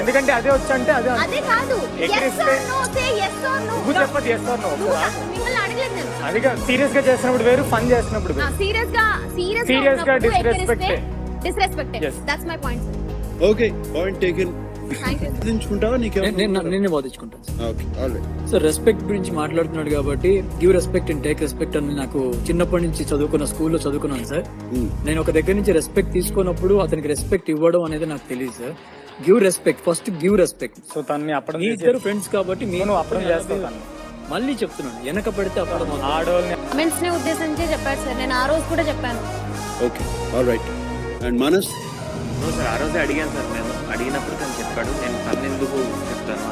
ఎందుకంటే అదే వచ్చి అంటే అదే. అదే కాదు yes ఎగిరిస్తే- or no, say yes or no. నువ్వు చెప్పదు ఎస్ ఆర్ నో అది సీరియస్గా చేసినప్పుడు వేరు ఫన్ చేసినప్పుడు సీరియస్గా సీరియస్ Serious గా disrespect. Disrespect Yes. That's my point okay point taken నేను- నేను నీకేమో నేనే బాధించుకుంటాను sir. Okay all right so respect గురించి మాట్లాడుతున్నాడు కాబట్టి give respect and take respect అని నాకు చిన్నప్పటి నుంచి చదువుకున్న స్కూల్లో చదువుకున్నాను సార్. నేను ఒక దగ్గర నుంచి రెస్పెక్ట్ తీసుకున్నప్పుడు అతనికి రెస్పెక్ట్ ఇవ్వడం అనేది నాకు తెలియదు sir. Give respect first give respect so తన్ని అప్పడం ఇద్దరు ఫ్రెండ్స్ కాబట్టి నువ్వు అప్పడం మళ్ళీ చెప్తున్నాను వెనక పడితే అప్పుడు ఆడవాళ్ళని ఉద్దేశించి చెప్పాడు సార్. నేను ఆ రోజు కూడా చెప్పాను. ఓకే ఆల్ రైట్ అండ్ మనస్ సార్ ఆ రోజే అడిగాను సార్ నేను. అడిగినప్పుడు తను చెప్పాడు. నేను తను ఎందుకు చెప్తాను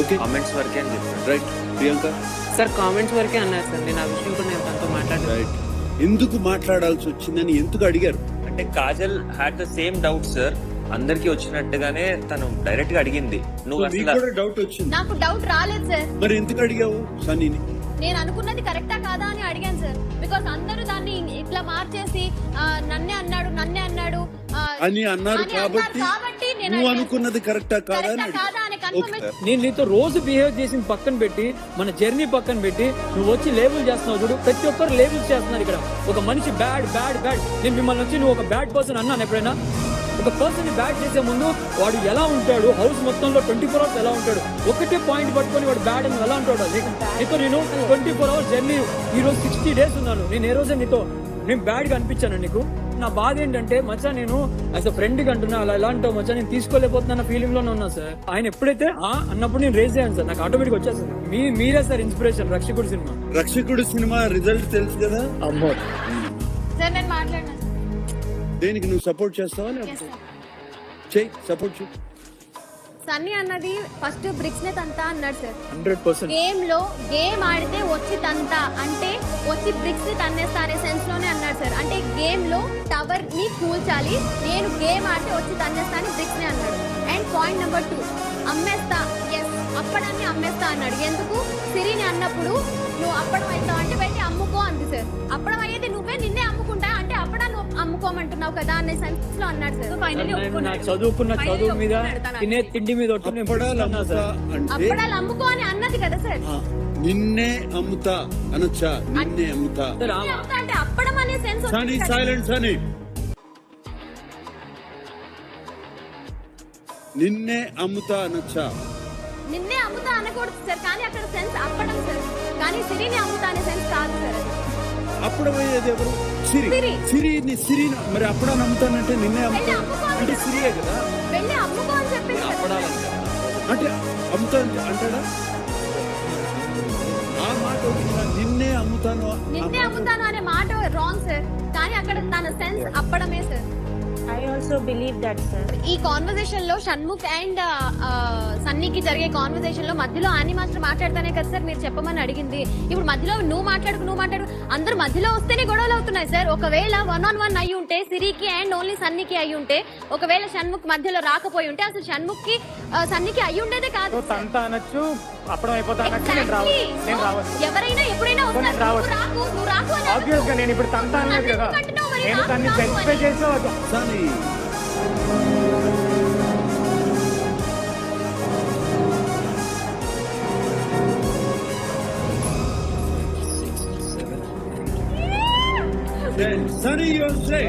ఓకే. కామెంట్స్ వరకే అని చెప్పాడు. రైట్ ప్రియాంక? సార్ కామెంట్స్ వరకే అన్నారు సార్. నేను ఆ విషయం కూడా నేను తనతో మాట్లాడాను రైట్ ఎందుకు మాట్లాడాల్సి వచ్చిందని ఎందుకు అడిగారు? అంటే Kajal had the same doubt sir అందరికి వచ్చినట్టుగానే తను డైరెక్ట్గా అడిగింది. నువ్వు నీకు అసలు కూడా డౌట్ వచ్చింది? నాకు డౌట్ రాలేదు సార్ మరి ఎందుకు అడిగావు సన్నీని? నేను అనుకున్నది కరెక్టా కాదా అని అడిగాను సార్ బికాస్ అందరూ దాన్ని ఇట్లా మార్చేసి ఆ, నన్నే అన్నాడు నన్నే అని అన్నారు అని కాబట్టి నువ్వు. అనుకున్నది కరెక్టా కాదా అని నేను నీతో రోజు బిహేవ్ చేసిన పక్కన పెట్టి మన జర్నీ పక్కన పెట్టి నువ్వు వచ్చి లేబుల్ చేస్తున్నావు చూడు ప్రతి ఒక్కరు లేబుల్స్ చేస్తున్నారు ఇక్కడ. ఒక మనిషి బ్యాడ్ బ్యాడ్ బ్యాడ్ నేను మిమ్మల్ని వచ్చి నువ్వు ఒక బ్యాడ్ పర్సన్ అన్నాను ఎప్పుడైనా? ఒక పర్సన్ బ్యాడ్ చేసే ముందు వాడు ఎలా ఉంటాడు? హౌస్ మొత్తంలో ట్వంటీ ఫోర్ అవర్స్ ఎలా ఉంటాడు? ఒకటే పాయింట్ పట్టుకొని వాడు బ్యాడ్ అని ఎలా ఉంటాడు నీకు నీతో నేను ట్వంటీ ఫోర్ అవర్స్ జర్నీ ఈ రోజు సిక్స్టీ డేస్ ఉన్నాను. నేను ఏ రోజే నీతో నేను బ్యాడ్గా అనిపించాను నీకు. నా బాధ ఏంటంటే మచ్చా నేను యాజ్ అ ఫ్రెండ్గా అంటున్నా అలా ఎలా అంటావు మచ్చా నేను తీసుకోలేకపోతున్నా ఫీలింగ్లోనే ఉన్నా సార్. ఆయన ఎప్పుడైతే ఆ అన్నప్పుడు నేను రేజ్ అయ్యాను సార్. నాకు ఆటోమేటిక్ వచ్చేస్తుంది మీ మీరే sir inspiration Rakshakudu cinema. Rakshakudu cinema result తెలుసు కదా? అమ్మో. సార్ నేను మాట్లాడినా దేనికి నువ్వు సపోర్ట్ చేస్తావా. చెయ్యి సపోర్ట్ చెయ్యి సన్నీ అన్నది ఫస్ట్ బ్రిక్స్ నే తంతా అన్నాడు సార్. హండ్రెడ్ పర్సెంట్ గేమ్లో గేమ్ ఆడితే వచ్చి తంతా. అంటే వచ్చి బ్రిక్స్ని తన్నేస్తా అనే సెన్స్లోనే అన్నాడు సార్. అంటే గేమ్లో టవర్ని కూల్చాలి నేను గేమ్ ఆడితే వచ్చి తన్నేస్తా అని బ్రిక్స్ని అన్నాడు. అండ్ పాయింట్ నెంబర్ టూ అమ్మేస్తా ఎస్ అప్పడాన్ని అమ్మేస్తా అన్నాడు. ఎందుకు? సిరిని అన్నప్పుడు నువ్వు అప్పడం అవుతావు అంటే బయట అమ్ముకో అంది సార్. అప్పడం అయ్యేది అమ్ముకోమంటున్నావు కదా అనే సెన్స్లో అన్నాడు సార్. నా చదువుకున్న చదువు మీద తినే తిండి మీద ఒట్టు అప్పడాలు అన్నా అమ్ముతా సార్. అంటే అప్పడాలు అమ్ముకో అని అన్నది కదా సార్. నిన్నే అమ్ముతా అనొచ్చా? నిన్నే అమ్ముతా. నిన్నే అంటే అప్పడం అనే సెన్స్ సనీ సైలెంట్ సనీ. నిన్నే అమ్ముతా అనొచ్చా? నిన్నే అమ్ముతా అనకూడదు సార్ కానీ అక్కడ సెన్స్ అప్పడం సార్. కానీ సిరిని అమ్ముతా అనే సెన్స్ కాదు సార్ అది. అప్పుడు పోయేది ఎవరు సిరి. సిరి. సిరిని సిరిని మరి అప్పుడా నమ్ముతానంటే నిన్నే అంటే సిరియే కదా. అంటే అమ్ముతా అంటే- అంటాడా? ఆ మాట? నిన్నే అమ్ముతాను నిన్నే అమ్ముతాను. అనే మాట రాంగ్ సార్ కానీ అక్కడ తన sense అప్పడమే sir I also believe that, sir. ఈ కాన్వర్సేషన్లో షణ్ముఖ్ అండ్ సన్నీకి జరిగే కాన్వర్సేషన్లో మధ్యలో ఆని మాస్టర్ మాట్లాడతానే కదా సార్ మీరు చెప్పమని అడిగింది. ఇప్పుడు మధ్యలో నువ్వు మాట్లాడుకు నువ్వు మాట్లాడు. అందరు మధ్యలో వస్తేనే గొడవలు అవుతున్నాయి సార్ ఒకవేళ వన్ ఆన్ వన్ అయి ఉంటే సిరికి అండ్ ఓన్లీ సన్నీకి అయి ఉంటే ఒకవేళ షణ్ముఖ్ మధ్యలో రాకపోయి ఉంటే అసలు షణ్ముఖ్కి సన్నీకి అయి ఉండేదే కాదు అనొచ్చు అప్పడం అయిపోతా అనొచ్చు నేను రావచ్చు Exactly. నేను రావచ్చు ఎవరైనా ఎప్పుడైనా వస్తారు రావచ్చు. రాకు నువ్వు రాకు అని ఆబ్వియస్గా. నేను ఇప్పుడు తంత అనలేదు కదా? నేను దాన్ని రాకు స్పెసిఫై అని. చేసి Sunny Then, Sunny, you say.